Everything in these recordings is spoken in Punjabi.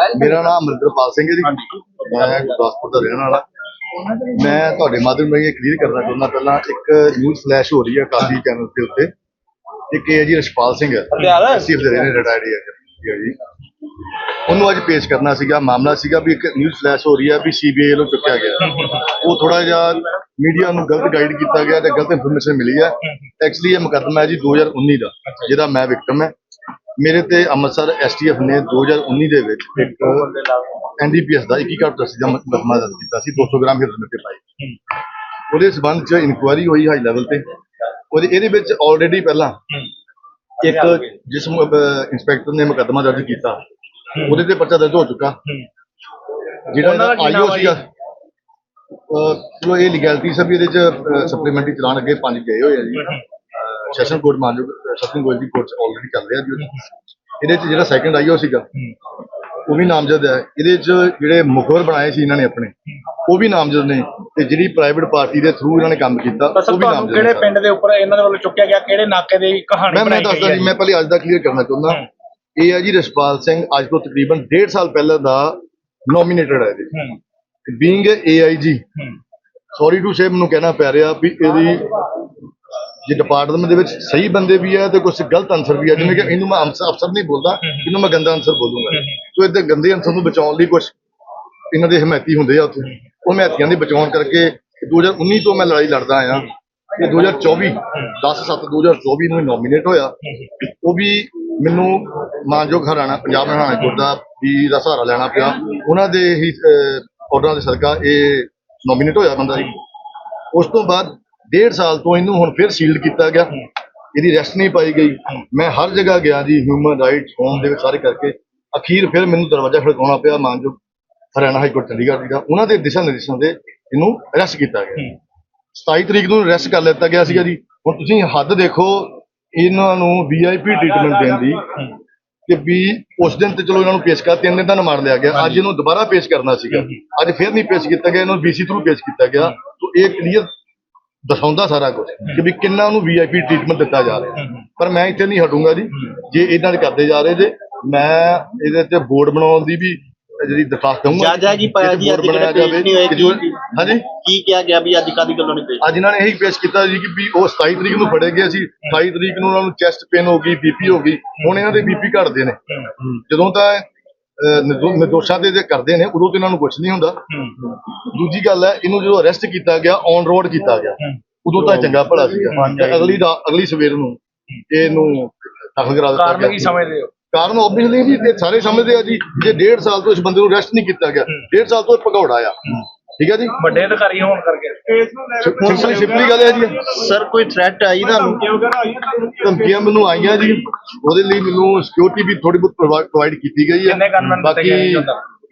ਮੇਰਾ ਨਾਮ ਅਮਰਿੰਦਰਪਾਲ ਸਿੰਘ ਹੈ ਜੀ। ਮੈਂ ਗੁਰਦਾਸਪੁਰ ਦਾ ਰਹਿਣ ਵਾਲਾ। ਮੈਂ ਤੁਹਾਡੇ ਮਾਧਿਅਮ ਰਾਹੀਂ ਕਲੀਅਰ ਕਰਨਾ ਚਾਹੁੰਦਾ ਪਹਿਲਾਂ ਇੱਕ ਨਿਊਜ਼ ਫਲੈਸ਼ ਹੋ ਰਹੀ ਹੈ ਕਾਫੀ ਚੈਨਲ ਦੇ ਉੱਤੇ। ਇੱਕ ਇਹ ਹੈ ਜੀ ਰਸ਼ਪਾਲ ਸਿੰਘ ਹੈ। ਸੀਫ ਦੇ ਰਹੇ ਨੇ ਰਿਟਾਇਰਡ ਹੈ ਜੀ। ਉਹਨੂੰ ਅੱਜ ਪੇਸ਼ ਕਰਨਾ ਸੀਗਾ ਮਾਮਲਾ ਸੀਗਾ ਵੀ ਇੱਕ ਨਿਊਜ਼ ਫਲੈਸ਼ ਹੋ ਰਹੀ ਹੈ ਵੀ ਸੀਬੀਆਈ ਵੱਲੋਂ ਚੁੱਕਿਆ ਗਿਆ। ਉਹ ਥੋੜਾ ਜਿਹਾ ਮੀਡੀਆ ਨੂੰ ਗਲਤ ਗਾਈਡ ਕੀਤਾ ਗਿਆ ਤੇ ਗਲਤ ਇਨਫੋਰਮੇਸ਼ਨ ਮਿਲੀ ਹੈ। ਐਕਚੁਅਲੀ ਇਹ ਮੁਕੱਦਮਾ ਹੈ ਜੀ 2019 ਦਾ ਜਿਹਦਾ ਮੈਂ ਵਿਕਟਮ ਹੈ। ਮੇਰੇ ਤੇ ਅੰਮ੍ਰਿਤਸਰ ਐਸਟੀਐਫ ਨੇ 2019 ਦੇ ਵਿੱਚ ਇੱਕ ਐਨਡੀਪੀਐਸ ਦਾ 21 ਘੱਟ ਦਸਤੀ ਦਾ ਮੁਕੱਦਮਾ ਦਰਜ ਕੀਤਾ ਸੀ 200 ਗ੍ਰਾਮ ਹੀਰੋਇਨ ਤੇ ਪਾਈ ਉਹਦੇ ਸਬੰਧ ਚ ਇਨਕੁਆਇਰੀ ਹੋਈ ਹਾਈ ਲੈਵਲ ਤੇ। ਉਹਦੇ ਇਹਦੇ ਵਿੱਚ ਆਲਰੇਡੀ ਪਹਿਲਾਂ ਇੱਕ ਜਿਸ ਇੰਸਪੈਕਟਰ ਨੇ ਮੁਕੱਦਮਾ ਦਰਜ ਕੀਤਾ। ਉਹਦੇ ਤੇ ਪਰਚਾ ਦਰਜ ਹੋ ਚੁੱਕਾ। ਜਿਹੜਾ ਆਈਓ? ਸੀਗਾ। ਚਲੋ ਇਹ ਲੀਗੈਲਿਟੀ ਸਭ ਇਹਦੇ ਚ ਸਪਲੀਮੈਂਟਰੀ ਚਲਾਨ ਅੱਗੇ ਪੰਜ ਗਏ ਹੋਏ ਆ ਜੀ। ਸੈਸ਼ਨ ਕੋਰਟ ਮਾਨਯੋਗ ਸੈਸ਼ਨ ਕੋਰਟ ਦੀ ਕੋਰਟ ਆਲਰੇਡੀ ਚੱਲ ਰਿਹਾ ਜੀ। ਇਹਦੇ ਚ ਜਿਹੜਾ ਸੈਕੰਡ ਆਈਓ ਸੀਗਾ। ਉਹ ਵੀ ਨਾਮਜ਼ਦ ਹੈ। ਇਹਦੇ ਚ ਜਿਹੜੇ ਮੁਖਬਰ ਬਣਾਏ ਸੀ ਇਹਨਾਂ ਨੇ ਆਪਣੇ ਉਹ ਵੀ ਨਾਮਜ਼ਦ ਨੇ ਤੇ ਜਿਹੜੀ ਪ੍ਰਾਈਵੇਟ ਪਾਰਟੀ ਦੇ ਥਰੂ ਇਹਨਾਂ ਨੇ ਕੰਮ ਕੀਤਾ ਉਹ ਵੀ ਨਾਮਜ਼ਦ ਕਿਹੜੇ ਪਿੰਡ ਦੇ ਉੱਪਰ ਇਹਨਾਂ ਦੇ ਵੱਲੋਂ ਚੁੱਕਿਆ ਗਿਆ? ਕਿਹੜੇ ਨਾਕੇ ਦੀ ਕਹਾਣੀ ਮੈਂ ਦੱਸਦਾ ਜੀ ਮੈਂ ਪਹਿਲੇ ਅੱਜ ਦਾ ਕਲੀਅਰ ਕਰਨਾ ਚਾਹੁੰਦਾ। ਇਹ ਹੈ ਜੀ ਰਸ਼ਪਾਲ ਸਿੰਘ ਅੱਜ ਤੋਂ ਤਕਰੀਬਨ 1.5 ਸਾਲ ਪਹਿਲਾਂ ਦਾ ਨੋਮੀਨੇਟਡ ਹੈ ਜੀ being AIG sorry to say ਮੈਨੂੰ ਕਹਿਣਾ ਪੈ ਰਿਹਾ ਵੀ ਇਹਦੀ ਜੇ ਡਿਪਾਰਟਮੈਂਟ ਦੇ ਵਿੱਚ ਸਹੀ ਬੰਦੇ ਵੀ ਹੈ ਤੇ ਕੁਝ ਗਲਤ ਅਨਸਰ ਵੀ ਹੈ ਜਿਵੇਂ ਕਿ ਇਹਨੂੰ ਮੈਂ ਅਫਸਰ ਅਫਸਰ ਨਹੀਂ ਬੋਲਦਾ ਇਹਨੂੰ ਮੈਂ ਗੰਦਾ ਅਨਸਰ ਬੋਲੂੰਗਾ। ਸੋ ਇਹਦੇ ਗੰਦੇ ਅਨਸਰ ਨੂੰ ਬਚਾਉਣ ਲਈ ਕੁਝ ਇਹਨਾਂ ਦੇ ਹਮਾਇਤੀ ਹੁੰਦੇ ਆ ਉੱਥੇ। ਉਹ ਹਮਾਇਤੀਆਂ ਦੀ ਬਚਾਉਣ ਕਰਕੇ 2019 ਤੋਂ ਮੈਂ ਲੜਾਈ ਲੜਦਾ ਆਇਆ। ਤੇ 2024 10 7 2024 ਨੂੰ ਨੋਮੀਨੇਟ ਹੋਇਆ। ਉਹ ਵੀ ਮੈਨੂੰ ਮਾਨਯੋਗ ਹਰਿਆਣਾ ਪੰਜਾਬ ਹਰਿਆਣਾ ਕੋਰਟ ਦਾ ਵੀ ਦਾ ਸਹਾਰਾ ਲੈਣਾ ਪਿਆ। ਉਹਨਾਂ ਦੇ ਹੀ ਆਰਡਰਾਂ ਦੇ ਸਦਕਾ ਇਹ ਨੋਮੀਨੇਟ ਹੋਇਆ ਬੰਦਾ। ਜੀ ਉਸ ਤੋਂ ਬਾਅਦ ਡੇਢ ਸਾਲ ਤੋਂ ਇਹਨੂੰ ਹੁਣ ਫਿਰ ਸੀਲਡ ਕੀਤਾ ਗਿਆ। ਇਹਦੀ ਰੈਸਟ ਨਹੀਂ ਪਾਈ ਗਈ। ਮੈਂ ਹਰ ਜਗ੍ਹਾ ਗਿਆ ਜੀ ਹਿਊਮਨ ਰਾਈਟਸ ਹੋਮ ਦੇ ਵਿੱਚ ਸਾਰੇ ਕਰਕੇ। ਅਖੀਰ ਫਿਰ ਮੈਨੂੰ ਦਰਵਾਜ਼ਾ ਖੜਕਾਉਣਾ ਪਿਆ ਮਾਨਯੋਗ ਹਰਿਆਣਾ ਹਾਈ ਕੋਰਟ ਚੰਡੀਗੜ੍ਹ ਜੀ ਦਾ। ਉਹਨਾਂ ਦੇ ਦਿਸ਼ਾ ਨਿਰਦੇਸ਼ਾਂ ਦੇ ਇਹਨੂੰ ਅਰੈਸਟ ਕੀਤਾ ਗਿਆ। 27 ਤਰੀਕ ਨੂੰ ਅਰੈਸਟ ਕਰ ਲਿੱਤਾ ਗਿਆ ਸੀਗਾ ਜੀ। ਹੁਣ ਤੁਸੀਂ ਹੱਦ ਦੇਖੋ ਇਹਨਾਂ ਨੂੰ ਵੀਆਈਪੀ ਟ੍ਰੀਟਮੈਂਟ ਦੇਣ ਦੀ ਕਿ ਵੀ ਉਸ ਦਿਨ ਤੇ ਚਲੋ ਇਹਨਾਂ ਨੂੰ ਪੇਸ਼ ਕਰ ਤਿੰਨ ਦਿਨ ਦਾ ਮਾਰ ਲਿਆ ਗਿਆ। ਅੱਜ ਇਹਨੂੰ ਦੁਬਾਰਾ ਪੇਸ਼ ਕਰਨਾ ਸੀਗਾ। ਅੱਜ ਫਿਰ ਨਹੀਂ ਪੇਸ਼ ਕੀਤਾ ਗਿਆ ਇਹਨੂੰ ਬੀਸੀ ਥਰੂ ਪੇਸ਼ ਕੀਤਾ ਗਿਆ। ਤੋਂ ਇਹ ਕਲੀਅਰ ਦਿਖਾਉਂਦਾ ਸਾਰਾ ਕੁਝ ਕਿ ਵੀ ਕਿੰਨਾ ਨੂੰ ਵੀਆਈਪੀ ਟ੍ਰੀਟਮੈਂਟ ਦਿੱਤਾ ਜਾ ਰਿਹਾ। ਪਰ ਮੈਂ ਇੱਥੇ ਨਹੀਂ ਹਟੂੰਗਾ ਜੀ। ਜੇ ਇਦਾਂ ਦੇ ਕਰਦੇ ਜਾ ਰਹੇ ਜੇ ਮੈਂ ਇਹਦੇ ਤੇ ਬੋਰਡ ਬਣਾਉਣ ਦੀ ਵੀ ਜਿਹੜੀ ਦਰਖਾਸਤ ਦਊਂਗਾ। ਜੱਜ ਹੈ ਜੀ, ਪਾਇਆ ਜੀ, ਅੱਜ ਕਿਹੜੇ ਪੇਸ਼ ਨਹੀਂ ਜੋ- ਕੀ- ਹਾਂਜੀ। ਕੀ ਕਿਹਾ ਗਿਆ ਵੀ ਅੱਜ ਕਾਦੀ ਗੱਲੋਂ ਨਹੀਂ ਪੇਸ਼? ਅੱਜ ਇਹਨਾਂ ਨੇ ਇਹੀ ਪੇਸ਼ ਕੀਤਾ ਜੀ ਕਿ ਵੀ ਉਹ 27 ਤਰੀਕ ਨੂੰ ਫੜੇ ਗਏ ਸੀ। 28 ਤਰੀਕ ਨੂੰ ਉਹਨਾਂ ਨੂੰ ਚੈਸਟ ਪੇਨ ਹੋ ਗਈ ਬੀਪੀ ਹੋ ਗਈ। ਹੁਣ ਇਹਨਾਂ ਦੇ ਬੀਪੀ ਘਟਦੇ ਨੇ। ਜਦੋਂ ਤਾਂ ਨਿਰਦੋ- ਨਿਰਦੋਸ਼ਾਂ ਦੇ ਜੇ ਕਰਦੇ ਨੇ ਉਦੋਂ ਤੇ ਇਹਨਾਂ ਨੂੰ ਕੁਝ ਨਹੀਂ ਹੁੰਦਾ। ਦੂਜੀ ਗੱਲ ਹੈ ਇਹਨੂੰ ਜਦੋਂ ਅਰੈਸਟ ਕੀਤਾ ਗਿਆ ਔਨ ਰੋਡ ਕੀਤਾ ਗਿਆ। ਉਦੋਂ ਤਾਂ ਚੰਗਾ ਭਲਾ ਸੀਗਾ। ਤੇ ਅਗਲੀ ਦਾ ਅਗਲੀ ਸਵੇਰ ਨੂੰ ਇਹਨੂੰ ਦਾਖਲ ਕਰਾ ਦਿੱਤਾ ਕਾਰਨ ਕੀ ਗਿਆ ਸਮਝਦੇ ਹੋ? ਕਾਰਨ ਆਬਵੀਅਸਲੀ ਜੀ ਸਾਰੇ ਸਮਝਦੇ ਆ ਜੀ ਜੇ ਡੇਢ ਸਾਲ ਤੋਂ ਇਸ ਬੰਦੇ ਨੂੰ ਅਰੈਸਟ ਨਹੀਂ ਕੀਤਾ ਗਿਆ ਡੇਢ ਸਾਲ ਤੋਂ ਇਹ ਭਗੌੜਾ ਆ। ਠੀਕ ਹੈ ਜੀ? ਵੱਡੇ ਅਧਿਕਾਰੀ ਹੋਣ ਕਰਕੇ। ਸਿੰਪਲੀ ਸਿੰਪਲੀ ਗੱਲ ਹੈ ਜੀ। ਸਰ ਕੋਈ ਥ੍ਰੈਟ ਆਈ ਤੁਹਾਨੂੰ? ਧਮਕੀਆਂ ਮੈਨੂੰ ਆਈਆਂ ਜੀ। ਉਹਦੇ ਲਈ ਮੈਨੂੰ ਸਿਕਿਉਰਿਟੀ ਵੀ ਥੋੜੀ ਬਹੁਤ ਪ੍ਰੋਵਾਈਡ ਕੀਤੀ ਗਈ ਹੈ। ਕਿੰਨੇ gunmen ਦਿੱਤੇ ਬਾਕੀ ਗਏ ਜੀ?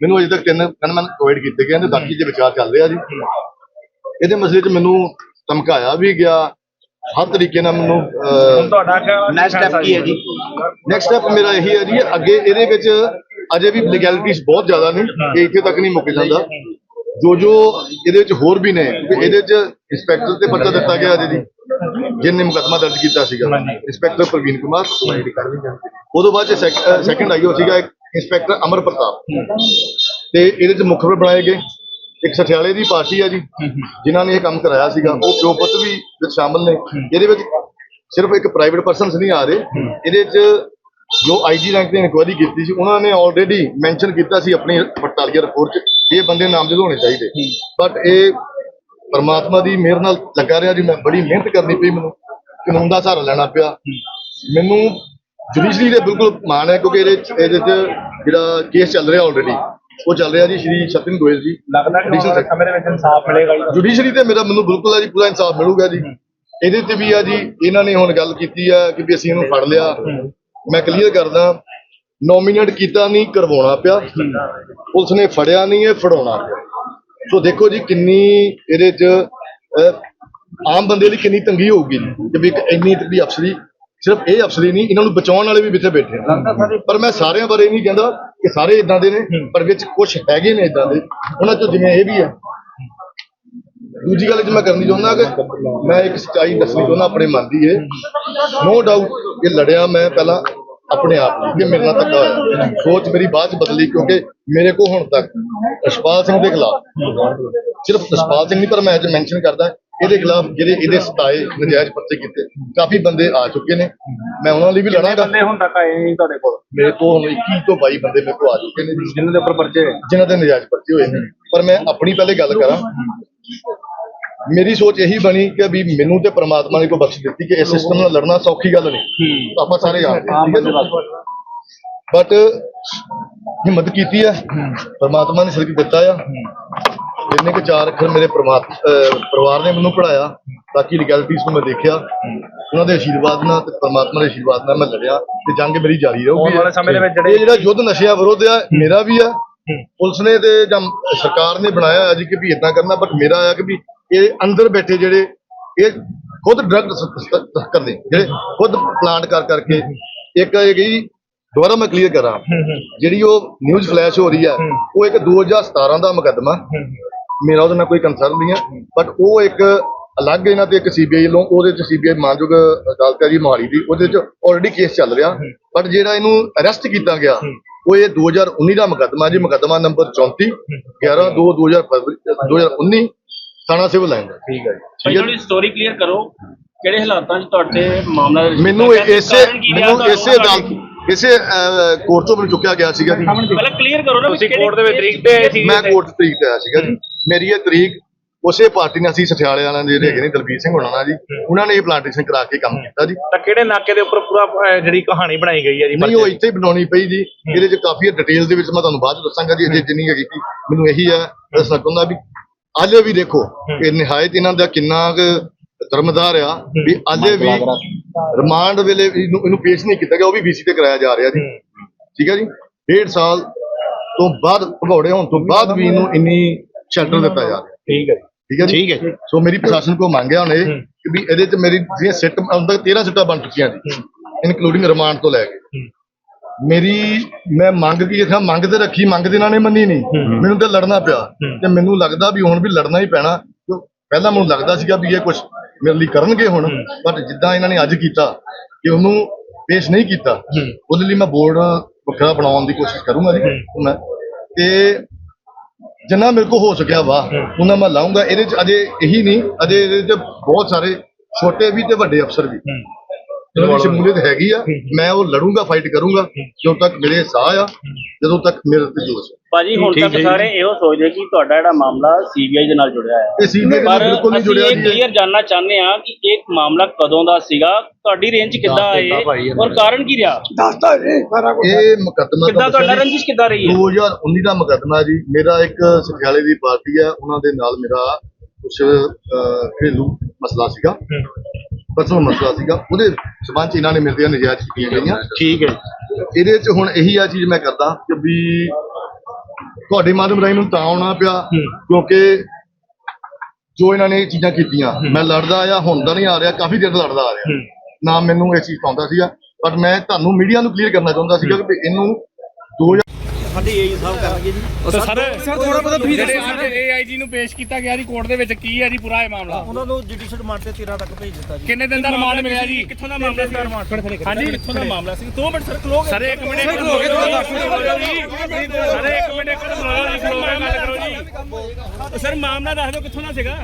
ਮੈਨੂੰ ਅਜੇ ਤੱਕ ਤਿੰਨ ਗਨਮੈਨ ਪ੍ਰੋਵਾਈਡ ਕੀਤੇ ਗਏ ਨੇ। ਬਾਕੀ ਦੇ ਵਿਚਾਰ ਚੱਲ ਰਿਹਾ ਜੀ। ਇਹਦੇ ਮਸਲੇ 'ਚ ਮੈਨੂੰ ਧਮਕਾਇਆ ਵੀ ਗਿਆ। ਹਰ ਤਰੀਕੇ ਨਾਲ ਮੈਨੂੰ ਤੁਹਾਡਾ ਨੈਕਸਟ ਸਟੈਪ ਕੀ ਹੈ ਜੀ? ਨੈਕਸਟ ਸਟੈਪ ਮੇਰਾ ਇਹੀ ਹੈ ਜੀ। ਅੱਗੇ ਇਹਦੇ ਵਿੱਚ ਅਜੇ ਵੀ ਲੀਗੈਲਿਟੀਜ਼ ਬਹੁਤ ਜ਼ਿਆਦਾ ਨੇ। ਇਹ ਇੱਥੇ ਤੱਕ ਨਹੀਂ ਮੁੱਕ ਜਾਂਦਾ। ਜੋ ਜੋ ਇਹਦੇ ਵਿੱਚ ਹੋਰ ਵੀ ਨੇ ਕਿਉਂਕਿ ਇਹਦੇ ਵਿੱਚ ਇੰਸਪੈਕਟਰ ਤੇ ਪਰਚਾ ਦਿੱਤਾ ਗਿਆ ਅਜੇ ਜੀ ਜਿਹਨੇ ਮੁਕੱਦਮਾ ਦਰਜ ਕੀਤਾ ਸੀਗਾ। ਇੰਸਪੈਕਟਰ ਪ੍ਰਵੀਨ ਕੁਮਾਰ। ਉਦੋਂ ਬਾਅਦ ਸੈਕੰਡ ਆਈਓ ਸੀਗਾ ਇੰਸਪੈਕਟਰ ਅਮਰ ਪ੍ਰਤਾਪ। ਤੇ ਇਹਦੇ ਚ ਮੁੱਖ ਬਣਾਏ ਗਏ। ਇੱਕ ਸਠਿਆਲੇ ਦੀ ਪਾਰਟੀ ਆ ਜੀ, ਜਿਨ੍ਹਾਂ ਨੇ ਇਹ ਕੰਮ ਕਰਾਇਆ ਸੀਗਾ। ਉਹ ਪਿਓ ਪੁੱਤ ਵੀ ਵਿੱਚ ਸ਼ਾਮਲ ਨੇ। ਇਹਦੇ ਵਿੱਚ ਸਿਰਫ ਇੱਕ ਪ੍ਰਾਈਵੇਟ ਪਰਸਨਸ ਨਹੀਂ ਆ ਰਹੇ। ਇਹਦੇ ਚ ਜੋ ਆਈਜੀ ਰੈਂਕ ਦੀ ਇਨਕੁਆਇਰੀ ਕੀਤੀ ਸੀ ਉਹਨਾਂ ਨੇ ਆਲਰੇਡੀ ਮੈਂਸ਼ਨ ਕੀਤਾ ਸੀ ਆਪਣੀ ਪੜਤਾਲੀਆ ਰਿਪੋਰਟ 'ਚ ਵੀ ਇਹ ਬੰਦੇ ਨਾਮਜ਼ਦ ਹੋਣੇ ਚਾਹੀਦੇ। ਬਟ ਇਹ ਪਰਮਾਤਮਾ ਦੀ ਮਿਹਰ ਨਾਲ ਲੱਗਾ ਰਿਹਾ ਜੀ ਮੈਂ ਬੜੀ ਮਿਹਨਤ ਕਰਨੀ ਪਈ ਮੈਨੂੰ ਕਾਨੂੰਨ ਦਾ ਸਹਾਰਾ ਲੈਣਾ ਪਿਆ। ਮੈਨੂੰ ਜੁਡੀਸ਼ਰੀ ਦੇ ਬਿਲਕੁਲ ਮਾਣ ਹੈ ਕਿਉਂਕਿ ਇਹਦੇ 'ਚ- ਇਹਦੇ 'ਚ ਜਿਹੜਾ ਕੇਸ ਚੱਲ ਰਿਹਾ ਆਲਰੇਡੀ ਉਹ ਚੱਲ ਰਿਹਾ ਜੀ ਸ਼੍ਰੀ ਸਤਿੰਦਰ ਗੋਇਲ ਜੀ। ਲੱਗਦਾ ਕਿ ਸਮੇਂ ਦੇ ਵਿੱਚ ਇਨਸਾਫ ਮਿਲੇਗਾ ਜੀ। ਜੁਡੀਸ਼ਰੀ ਤੇ ਮੇਰਾ ਮੈਨੂੰ ਬਿਲਕੁਲ ਆ ਜੀ ਪੂਰਾ ਇਨਸਾਫ ਮਿਲੂਗਾ ਜੀ। ਇਹਦੇ ਤੇ ਵੀ ਆ ਜੀ ਇਹਨਾਂ ਨੇ ਹੁਣ ਗੱਲ ਕੀਤੀ ਆ ਕਿ ਵੀ ਅਸੀਂ ਇਹਨੂੰ ਫੜ ਲਿਆ। ਮੈਂ ਕਲੀਅਰ ਕਰਦਾ ਨੋਮੀਨੇਟ ਕੀਤਾ ਨਹੀਂ, ਕਰਵਾਉਣਾ ਪਿਆ। ਪੁਲਿਸ ਨੇ ਫੜਿਆ ਨਹੀਂ ਇਹ ਫੜਾਉਣਾ ਪਿਆ। ਸੋ ਦੇਖੋ ਜੀ ਕਿੰਨੀ ਇਹਦੇ ਚ ਆਮ ਬੰਦੇ ਲਈ ਕਿੰਨੀ ਤੰਗੀ ਹੋਊਗੀ ਕਿ ਵੀ ਇੱਕ ਇੰਨੀ ਤਕੜੀ ਅਫਸਰੀ, ਸਿਰਫ ਇਹ ਅਫਸਰੀ ਨਹੀਂ, ਇਹਨਾਂ ਨੂੰ ਬਚਾਉਣ ਵਾਲੇ ਵੀ ਇੱਥੇ ਬੈਠੇ ਆ। ਪਰ ਮੈਂ ਸਾਰਿਆਂ ਬਾਰੇ ਨਹੀਂ ਕਹਿੰਦਾ ਕਿ ਸਾਰੇ ਇਦਾਂ ਦੇ ਨੇ, ਪਰ ਵਿੱਚ ਕੁਝ ਹੈਗੇ ਨੇ ਇਦਾਂ ਦੇ। ਉਹਨਾਂ ਚੋਂ ਜਿਵੇਂ ਇਹ ਵੀ ਹੈ ਦੂਜੀ ਗੱਲ ਜੇ ਮੈਂ ਕਰਨੀ ਚਾਹੁੰਦਾ ਕਿ ਮੈਂ ਇੱਕ ਸੱਚਾਈ ਦੱਸਣੀ ਚਾਹੁੰਦਾ ਆਪਣੇ ਮਨ ਦੀ ਇਹ। ਨੋ ਡਾਊਟ ਇਹ ਲੜਿਆ ਮੈਂ ਪਹਿਲਾਂ ਆਪਣੇ ਆਪ ਨੂੰ ਕਿ ਮੇਰੇ ਨਾਲ ਧੱਕਾ ਹੋਇਆ। ਸੋਚ ਮੇਰੀ ਬਾਅਦ ਚ ਬਦਲੀ ਕਿਉਂਕਿ ਮੇਰੇ ਕੋ ਹੁਣ ਤੱਕ ਯਸ਼ਪਾਲ ਸਿੰਘ ਦੇ ਖਿਲਾਫ ਸਿਰਫ ਯਸ਼ਪਾਲ ਸਿੰਘ ਨਹੀਂ ਪਰ ਮੈਂ ਅੱਜ ਮੈਂਸ਼ਨ ਕਰਦਾ ਇਹਦੇ ਖਿਲਾਫ ਜਿਹੜੇ ਇਹਦੇ ਸਤਾਏ ਨਜਾਇਜ਼ ਪਰਚੇ ਕੀਤੇ ਕਾਫੀ ਬੰਦੇ ਆ ਚੁੱਕੇ ਨੇ। ਮੈਂ ਉਹਨਾਂ ਲਈ ਵੀ ਲੜਾਂਗਾ। ਬੰਦੇ ਹੁਣ ਤੱਕ ਆਏ ਨਹੀਂ ਤੁਹਾਡੇ ਕੋਲ? ਮੇਰੇ ਕੋਲ ਹੁਣ 21 ਤੋਂ 22 ਬੰਦੇ ਮੇਰੇ ਕੋਲ ਆ ਚੁੱਕੇ ਨੇ। ਜਿਨ੍ਹਾਂ ਦੇ ਉੱਪਰ ਪਰਚੇ। ਜਿਨ੍ਹਾਂ ਦੇ ਨਜਾਇਜ਼ ਪਰਚੇ ਹੋਏ ਨੇ। ਪਰ ਮੈਂ ਆਪਣੀ ਪਹਿਲੇ ਗੱਲ ਕਰਾਂ ਮੇਰੀ ਸੋਚ ਇਹੀ ਬਣੀ ਕਿ ਵੀ ਮੈਨੂੰ ਤੇ ਪ੍ਰਮਾਤਮਾ ਨੇ ਕੋਈ ਬਖਸ਼ ਦਿੱਤੀ ਕਿ ਇਸ ਸਿਸਟਮ ਨਾਲ ਲੜਨਾ ਸੌਖੀ ਗੱਲ ਨਹੀਂ। ਆਪਾਂ ਸਾਰੇ ਜਾਣਦੇ ਬਟ ਹਿੰਮਤ ਕੀਤੀ ਹੈ। ਪ੍ਰਮਾਤਮਾ ਨੇ ਸਿਰ ਦਿੱਤਾ ਆ। ਜਿੰਨੇ ਕੁ ਚਾਰ ਅੱਖਰ ਮੇਰੇ ਪਰਿਵਾਰ ਨੇ ਮੈਨੂੰ ਪੜਾਇਆ ਬਾਕੀ ਲੀਗੈਲਿਟੀਜ਼ ਨੂੰ ਮੈਂ ਦੇਖਿਆ। ਉਹਨਾਂ ਦੇ ਆਸ਼ੀਰਵਾਦ ਨਾਲ ਤੇ ਪ੍ਰਮਾਤਮਾ ਦੇ ਆਸ਼ੀਰਵਾਦ ਨਾਲ ਮੈਂ ਲੜਿਆ ਤੇ ਜੰਗ ਮੇਰੀ ਜਾਰੀ ਰਹੂਗੀ। ਆਉਣ ਵਾਲੇ ਸਮੇਂ ਦੇ ਵਿੱਚ ਇਹ ਜਿਹੜੇ ਜਿਹੜਾ ਯੁੱਧ ਨਸ਼ਿਆਂ ਵਿਰੁੱਧ ਆ ਮੇਰਾ ਵੀ ਆ। ਪੁਲਿਸ ਨੇ ਤੇ ਜਾਂ ਸਰਕਾਰ ਨੇ ਬਣਾਇਆ ਅੱਜ ਕਿ ਵੀ ਇਦਾਂ ਕਰਨਾ ਬਟ ਮੇਰਾ ਆ ਕਿ ਵੀ ਇਹ ਅੰਦਰ ਬੈਠੇ ਜਿਹੜੇ ਇਹ ਖੁਦ ਡਰਗ ਕਰਦੇ ਜਿਹੜੇ ਖੁਦ ਪਲਾਂਟ ਕਰ ਕਰਕੇ ਇੱਕ ਇਹ ਗਈ ਦੁਬਾਰਾ ਮੈਂ ਕਲੀਅਰ ਕਰਾਂ। ਜਿਹੜੀ ਉਹ ਨਿਊਜ਼ ਫਲੈਸ਼ ਹੋ ਰਹੀ ਆ ਉਹ ਇੱਕ 2017 ਦਾ ਮੁਕੱਦਮਾ। ਮੇਰਾ ਉਹਦੇ ਨਾਲ ਕੋਈ ਕੰਸਰਨ ਨਹੀਂ ਹੈ ਬਟ ਉਹ ਇੱਕ ਅਲੱਗ ਇਹਨਾਂ ਤੇ ਇੱਕ ਸੀਬੀਆਈ ਵੱਲੋਂ ਉਹਦੇ ਚ ਸੀਬੀਆਈ ਮਾਨਯੋਗ ਅਦਾਲਤ ਹੈ ਜੀ ਮੋਹਾਲੀ ਦੀ ਉਹਦੇ ਚ ਆਲਰੇਡੀ ਕੇਸ ਚੱਲ ਰਿਹਾ। ਬਟ ਜਿਹੜਾ ਇਹਨੂੰ ਅਰੈਸਟ ਕੀਤਾ ਗਿਆ ਉਹ ਇਹ 2019 ਦਾ ਮੁਕੱਦਮਾ ਜੀ ਮੁਕੱਦਮਾ ਨੰਬਰ 34 11 2 2019 ਥਾਣਾ ਸਿਵਲ ਲਾਈਨ ਦਾ। ਠੀਕ ਹੈ ਜੀ। ਠੀਕ ਹੈ ਥੋੜੀ ਸਟੋਰੀ ਕਲੀਅਰ ਕਰੋ। ਕਿਹੜੇ ਹਾਲਾਤਾਂ 'ਚ ਤੁਹਾਡੇ ਮਾਮਲਾ ਮੈਨੂੰ? ਇਸੇ ਮੈਨੂੰ ਇਸੇ? ਅਦਾਲਤ ਇਸੇ ਕੋਰਟ ਤੋਂ ਮੈਨੂੰ ਚੁੱਕਿਆ ਗਿਆ ਸੀਗਾ ਜੀ। ਪਹਿਲਾਂ ਕਲੀਅਰ ਕਰੋ ਨਾ ਤੁਸੀਂ ਕੋਰਟ ਦੇ ਵਿੱਚ ਤਰੀਕ ਤੇ ਆਏ ਸੀ ਮੈਂ ਕੋਰਟ ਤਰੀਕ ਤੇ ਆਇਆ ਸੀਗਾ ਜੀ। ਮੇਰੀ ਇਹ ਤਰੀਕ ਉਸੇ ਪਾਰਟੀ ਨਾਲ ਅਸੀਂ ਸਠਿਆਲੇ ਵਾਲਿਆਂ ਦੇ ਜਿਹੜੇ ਹੈਗੇ ਨੇ ਦਲਬੀਰ ਸਿੰਘ ਹੋਣਾ ਨਾਲ ਜੀ। ਉਹਨਾਂ ਨੇ ਇਹ ਪਲਾਂਟੇਸ਼ਨ ਕਰਾ ਕੇ ਕੰਮ ਕੀਤਾ ਜੀ। ਤਾਂ ਕਿਹੜੇ ਨਾਕੇ ਦੇ ਉੱਪਰ ਪੂਰਾ ਜਿਹੜੀ ਕਹਾਣੀ ਬਣਾਈ ਗਈ ਹੈ ਜੀ ਨਹੀਂ ਉਹ ਇੱਥੇ ਹੀ ਬਣਾਉਣੀ ਪਈ ਜੀ। ਇਹਦੇ ਚ ਕਾਫੀ ਡਿਟੇਲ ਦੇ ਵਿੱਚ ਮੈਂ ਤੁਹਾਨੂੰ ਬਾਅਦ ਚ ਦੱਸਾਂਗਾ ਜੀ। ਅਜੇ ਜਿੰਨੀ ਹੈਗੀ ਕਿ ਮੈਨੂੰ ਇਹੀ ਹੈ ਦੱਸਣਾ ਚਾਹੁੰਦਾ ਵੀ ਅਜੇ ਵੀ ਦੇਖੋ ਕਿ ਨਿਹਾਇਤ ਇਹਨਾਂ ਦਾ ਕਿੰਨਾ ਕੁ ਧਰਮਦਾਰ ਆ ਵੀ ਅਜੇ ਵੀ ਰਿਮਾਂਡ ਵੇਲੇ ਵੀ ਇਹਨੂੰ ਇਹਨੂੰ ਪੇਸ਼ ਨਹੀਂ ਕੀਤਾ ਗਿਆ ਉਹ ਵੀ ਵੀਸੀ ਤੇ ਕਰਾਇਆ ਜਾ ਰਿਹਾ ਜੀ। ਠੀਕ ਹੈ ਜੀ? ਡੇਢ ਸਾਲ ਤੋਂ ਬਾਅਦ ਭਗੌੜੇ ਹੋਣ ਤੋਂ ਬਾਅਦ ਵੀ ਇਹਨੂੰ ਇੰਨੀ ਸ਼ੈਲਟਰ ਦਿੱਤਾ ਜਾ ਰਿਹਾ। ਠੀਕ ਹੈ ਜੀ। ਠੀਕ ਹੈ ਜੀ? ਠੀਕ ਹੈ ਸੋ ਮੇਰੀ ਪ੍ਰਸ਼ਾਸਨ ਕੋ ਮੰਗਿਆ ਹੁਣ ਇਹ ਕਿ ਵੀ ਇਹਦੇ ਚ ਮੇਰੀ ਜਿਹੜੀਆਂ ਸਿੱਟ ਹੁਣ ਤੱਕ 13 ਸਿੱਟਾਂ ਬਣ ਚੁੱਕੀਆਂ ਜੀ ਇਨਕਲੂਡਿੰਗ ਰਿਮਾਂਡ ਤੋਂ ਲੈ ਕੇ। ਮੇਰੀ ਮੈਂ ਮੰਗ ਕੀ ਇਥਾ ਮੰਗ ਤੇ ਰੱਖੀ ਮੰਗ ਤੇ ਇਹਨਾਂ ਨੇ ਮੰਨੀ ਨਹੀਂ। ਮੈਨੂੰ ਤੇ ਲੜਨਾ ਪਿਆ ਤੇ ਮੈਨੂੰ ਲੱਗਦਾ ਵੀ ਹੁਣ ਵੀ ਲੜਨਾ ਹੀ ਪੈਣਾ। ਪਹਿਲਾਂ ਮੈਨੂੰ ਲੱਗਦਾ ਸੀਗਾ ਵੀ ਇਹ ਕੁਝ ਮੇਰੇ ਲਈ ਕਰਨਗੇ ਹੁਣ ਬਟ ਜਿੱਦਾਂ ਇਹਨਾਂ ਨੇ ਅੱਜ ਕੀਤਾ ਕਿ ਉਹਨੂੰ ਪੇਸ਼ ਨਹੀਂ ਕੀਤਾ ਉਹਦੇ ਲਈ ਮੈਂ ਬੋਰਡ ਵੱਖਰਾ ਬਣਾਉਣ ਦੀ ਕੋਸ਼ਿਸ਼ ਕਰੂੰਗਾ ਜੀ। ਮੈਂ ਤੇ ਜਿੰਨਾ ਮੇਰੇ ਕੋ ਹੋ ਸਕਿਆ ਵਾ ਉਹਨਾਂ ਮੈਂ ਲਾਉਂਗਾ ਇਹਦੇ ਚ ਅਜੇ ਇਹੀ ਨਹੀਂ ਅਜੇ ਇਹਦੇ ਚ ਬਹੁਤ ਸਾਰੇ ਛੋਟੇ ਵੀ ਤੇ ਵੱਡੇ ਅਫਸਰ ਵੀ। ਇਹਨਾਂ ਦੀ ਸ਼ਮੂਲੀਅਤ ਹੈਗੀ ਆ ਮੈਂ ਉਹ ਲੜੂੰਗਾ ਫਾਈਟ ਕਰੂੰਗਾ ਜਦੋਂ ਤੱਕ ਮੇਰੇ ਸਾਹ ਆ ਜਦੋਂ ਤੱਕ ਮੇਰੇ ਤੇ ਜੋਸ਼ ਆ। ਭਾਜੀ ਹੁਣ ਤੱਕ ਸਾਰੇ ਇਹੋ ਸੋਚਦੇ ਕਿ ਤੁਹਾਡਾ ਜਿਹੜਾ ਮਾਮਲਾ ਸੀਬੀਆਈ ਦੇ ਨਾਲ ਜੁੜਿਆ ਹੈ ਇਹ ਸੀਬੀਆਈ ਪਰ ਨਾਲ ਬਿਲਕੁਲ ਨਹੀਂ ਅਸੀਂ ਜੁੜਿਆ ਇਹ ਜੀ। ਕਲੀਅਰ ਜਾਨਣਾ ਚਾਹੁੰਦੇ ਹਾਂ ਕਿ ਇਹ ਮਾਮਲਾ ਕਦੋਂ ਦਾ ਸੀਗਾ ਤੁਹਾਡੀ ਰੇਂਜ ਕਿੱਦਾਂ ਆਏ? ਔਰ ਕਾਰਨ ਕੀ ਰਿਹਾ? ਇਹ ਮੁਕੱਦਮਾ ਕਿੱਦਾਂ ਤੁਹਾਡਾ ਰੰਜਿਸ਼ ਕਿੱਦਾਂ ਰਹੀ ਹੈ? 2019 ਦਾ ਮੁਕੱਦਮਾ ਜੀ ਮੇਰਾ ਇੱਕ ਸਠਿਆਲੇ ਦੀ ਪਾਰਟੀ ਹੈ ਉਹਨਾਂ ਦੇ ਨਾਲ ਮੇਰਾ ਕੁਝ ਘਰੇਲੂ ਮਸਲਾ ਸੀਗਾ। ਪਰਸਨਲ ਮਸਲਾ ਸੀਗਾ। ਉਹਦੇ ਸਬੰਧ ਚ ਇਹਨਾਂ ਨੇ ਤੇ ਨਜਾਇਜ਼ ਕੀਤੀਆਂ ਗਈਆਂ ਠੀਕ ਹੈ। ਇਹਦੇ ਚ ਹੁਣ ਇਹੀ ਆ ਚੀਜ਼ ਮੈਂ ਕਰਦਾ ਕਿ ਵੀ ਤੁਹਾਡੇ ਮਾਧਿਅਮ ਰਾਹੀਂ ਮੈਨੂੰ ਤਾਂ ਆਉਣਾ ਪਿਆ ਕਿਉਂਕਿ ਜੋ ਇਹਨਾਂ ਨੇ ਇਹ ਚੀਜ਼ਾਂ ਕੀਤੀਆਂ ਮੈਂ ਲੜਦਾ ਆ ਹੁਣ ਦਾ ਨਹੀਂ ਆ ਰਿਹਾ ਕਾਫੀ ਤੋਂ ਲੜਦਾ ਆ ਰਿਹਾ। ਨਾ ਮੈਨੂੰ ਇਹ ਚੀਜ਼ ਪਾਉਂਦਾ ਸੀਗਾ ਬਟ ਮੈਂ ਤੁਹਾਨੂੰ ਮੀਡੀਆ ਨੂੰ ਕਲੀਅਰ ਕਰਨਾ ਚਾਹੁੰਦਾ ਸੀਗਾ ਕਿ ਇਹਨੂੰ 2000 ਸਾਡੇ ਏਈ ਸਾਹਿਬ ਕਰਨਗੇ ਜੀ। ਜਿਹੜੇ ਅੱਜ ਏਆਈਜੀ ਨੂੰ ਪੇਸ਼ ਕੀਤਾ ਗਿਆ ਜੀ ਕੋਰਟ ਦੇ ਵਿੱਚ ਕੀ ਹੈ ਜੀ ਪੂਰਾ ਇਹ ਮਾਮਲਾ? ਉਹਨਾਂ ਨੂੰ ਜੁਡੀਸ਼ੀਅਲ ਰਿਮਾਂਡ ਤੇ 13 ਤੱਕ ਭੇਜ ਦਿੱਤਾ ਜੀ। ਕਿੰਨੇ ਦਿਨ ਦਾ ਰਿਮਾਂਡ ਮਿਲਿਆ ਜੀ? ਕਿੱਥੋਂ ਦਾ ਮਾਮਲਾ ਸੀ? ਹਾਂਜੀ ਕਿੱਥੋਂ ਦਾ ਮਾਮਲਾ ਸੀ? 2 ਮਿੰਟ ਸਰ ਖਲੋ ਸਰ ਇੱਕ ਮਿੰਟ ਇੱਕ ਖਲੋ ਜੀ ਸਰ ਇੱਕ ਮਿੰਟ ਇੱਕ ਖਲੋ ਜੀ ਖਲੋ ਕੇ। ਗੱਲ ਕਰੋ ਜੀ ਸਰ ਮਾਮਲਾ ਦੱਸ ਦਿਓ ਕਿੱਥੋਂ ਦਾ ਸੀਗਾ?